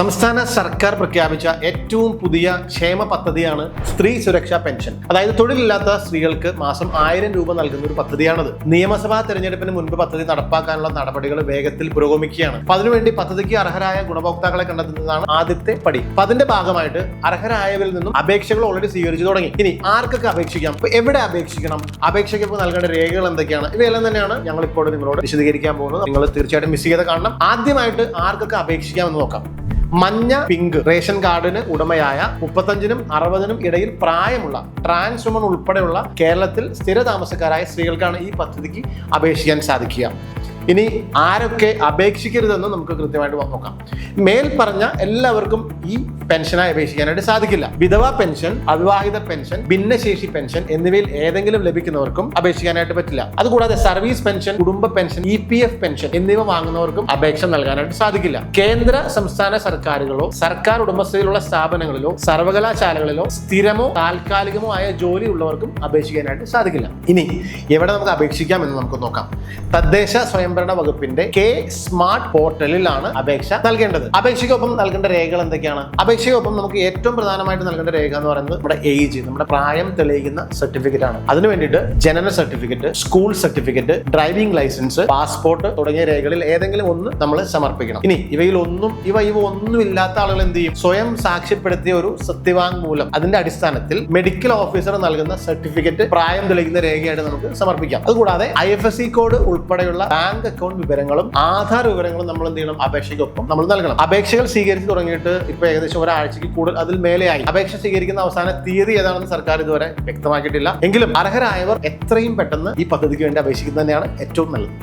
സംസ്ഥാന സർക്കാർ പ്രഖ്യാപിച്ച ഏറ്റവും പുതിയ ക്ഷേമ പദ്ധതിയാണ് സ്ത്രീ സുരക്ഷാ പെൻഷൻ. അതായത് തൊഴിലില്ലാത്ത സ്ത്രീകൾക്ക് മാസം ആയിരം രൂപ നൽകുന്ന ഒരു പദ്ധതിയാണത്. നിയമസഭാ തെരഞ്ഞെടുപ്പിന് മുൻപ് പദ്ധതി നടപ്പാക്കാനുള്ള നടപടികൾ വേഗത്തിൽ പുരോഗമിക്കുകയാണ്. അപ്പൊ അതിനുവേണ്ടി പദ്ധതിക്ക് അർഹരായ ഗുണഭോക്താക്കളെ കണ്ടെത്തുന്നതാണ് ആദ്യത്തെ പടി. അപ്പൊ അതിന്റെ ഭാഗമായിട്ട് അർഹരായവരിൽ നിന്നും അപേക്ഷകൾ ഓൾറെഡി സ്വീകരിച്ചു തുടങ്ങി. ഇനി ആർക്കൊക്കെ അപേക്ഷിക്കാം? എവിടെ അപേക്ഷിക്കണം? അപേക്ഷയ്ക്ക് നൽകേണ്ട രേഖകൾ എന്തൊക്കെയാണ്? ഇവയെല്ലാം തന്നെയാണ് ഞങ്ങൾ ഇപ്പോൾ നിങ്ങളോട് വിശദീകരിക്കാൻ പോകുന്നത്. നിങ്ങൾ തീർച്ചയായിട്ടും മിസ് ചെയ്ത് കാണണം. ആദ്യമായിട്ട് ആർക്കൊക്കെ അപേക്ഷിക്കാം എന്ന് നോക്കാം. മഞ്ഞ പിങ്ക് റേഷൻ കാർഡിന് ഉടമയായ മുപ്പത്തഞ്ചിനും അറുപതിനും ഇടയിൽ പ്രായമുള്ള ട്രാൻസ് വുമൺ ഉൾപ്പെടെയുള്ള കേരളത്തിൽ സ്ഥിര താമസക്കാരായ സ്ത്രീകൾക്കാണ് ഈ പദ്ധതിക്ക് അപേക്ഷിക്കാൻ സാധിക്കുക. ഇനി ആരൊക്കെ അപേക്ഷിക്കരുതെന്ന് നമുക്ക് കൃത്യമായിട്ട് നോക്കാം. മേൽ പറഞ്ഞ എല്ലാവർക്കും ഈ പെൻഷനായി അപേക്ഷിക്കാനായിട്ട് സാധിക്കില്ല. വിധവ പെൻഷൻ അവിവാഹിത പെൻഷൻ ഭിന്നശേഷി പെൻഷൻ എന്നിവയിൽ ഏതെങ്കിലും ലഭിക്കുന്നവർക്കും അപേക്ഷിക്കാനായിട്ട് പറ്റില്ല. അതുകൂടാതെ സർവീസ് പെൻഷൻ കുടുംബ pension E P F pension എന്നിവ വാങ്ങുന്നവർക്കും അപേക്ഷ നൽകാനായിട്ട് സാധിക്കില്ല. കേന്ദ്ര സംസ്ഥാന സർക്കാരുകളോ സർക്കാർ ഉടമസ്ഥതയിലുള്ള സ്ഥാപനങ്ങളിലോ സർവകലാശാലകളിലോ സ്ഥിരമോ താൽക്കാലികമോ ആയ ജോലി ഉള്ളവർക്കും അപേക്ഷിക്കാനായിട്ട് സാധിക്കില്ല. ഇനി എവിടെ നമുക്ക് അപേക്ഷിക്കാം എന്ന് നമുക്ക് നോക്കാം. തദ്ദേശ സ്വയംഭരണ വകുപ്പിന്റെ കെ സ്മാർട്ട് പോർട്ടലിലാണ് അപേക്ഷ നൽകേണ്ടത്. അപേക്ഷയ്ക്കൊപ്പം നൽകേണ്ട രേഖകൾ എന്തൊക്കെയാണ്? അപേക്ഷയ്ക്കൊപ്പം നമുക്ക് ഏറ്റവും പ്രധാനമായിട്ട് നൽകേണ്ട രേഖ എന്ന് പറയുന്നത് നമ്മുടെ ഏജ് നമ്മുടെ പ്രായം തെളിയിക്കുന്ന സർട്ടിഫിക്കറ്റ് ആണ്. അതിനു വേണ്ടിയിട്ട് ജനന certificate school certificate driving licence passport തുടങ്ങിയ രേഖകളിൽ ഏതെങ്കിലും ഒന്ന് നമ്മൾ സമർപ്പിക്കണം. ഇനി ഇവയിൽ ഒന്നും ഇവ ഇവ ഒന്നും ഇല്ലാത്ത ആളുകൾ എന്ത് ചെയ്യും? സ്വയം സാക്ഷ്യപ്പെടുത്തിയ ഒരു സത്യവാങ്മൂലം അതിന്റെ അടിസ്ഥാനത്തിൽ മെഡിക്കൽ ഓഫീസർ നൽകുന്ന സർട്ടിഫിക്കറ്റ് പ്രായം തെളിയിക്കുന്ന രേഖയായിട്ട് നമുക്ക് സമർപ്പിക്കാം. അതുകൂടാതെ I F S C code ഉൾപ്പെടെയുള്ള ബാങ്ക് അക്കൗണ്ട് വിവരങ്ങളും ആധാർ വിവരങ്ങളും നമ്മൾ എന്ത് ചെയ്യണം? അപേക്ഷയ്ക്കൊപ്പം നമ്മൾ നൽകണം. അപേക്ഷകൾ സ്വീകരിച്ചു തുടങ്ങിയിട്ട് ഇപ്പൊ ഏകദേശം ഒരാഴ്ചക്ക് കൂടുതൽ അതിൽ മേലെയായി. അപേക്ഷ സ്വീകരിക്കുന്ന അവസാന തീയതി ഏതാണെന്ന് സർക്കാർ ഇതുവരെ വ്യക്തമാക്കിയിട്ടില്ല. എങ്കിലും അർഹരായവർ എത്രയും പെട്ടെന്ന് ഈ പദ്ധതിക്ക് വേണ്ടി അപേക്ഷിക്കുന്നത് തന്നെയാണ് ഏറ്റവും നല്ലത്.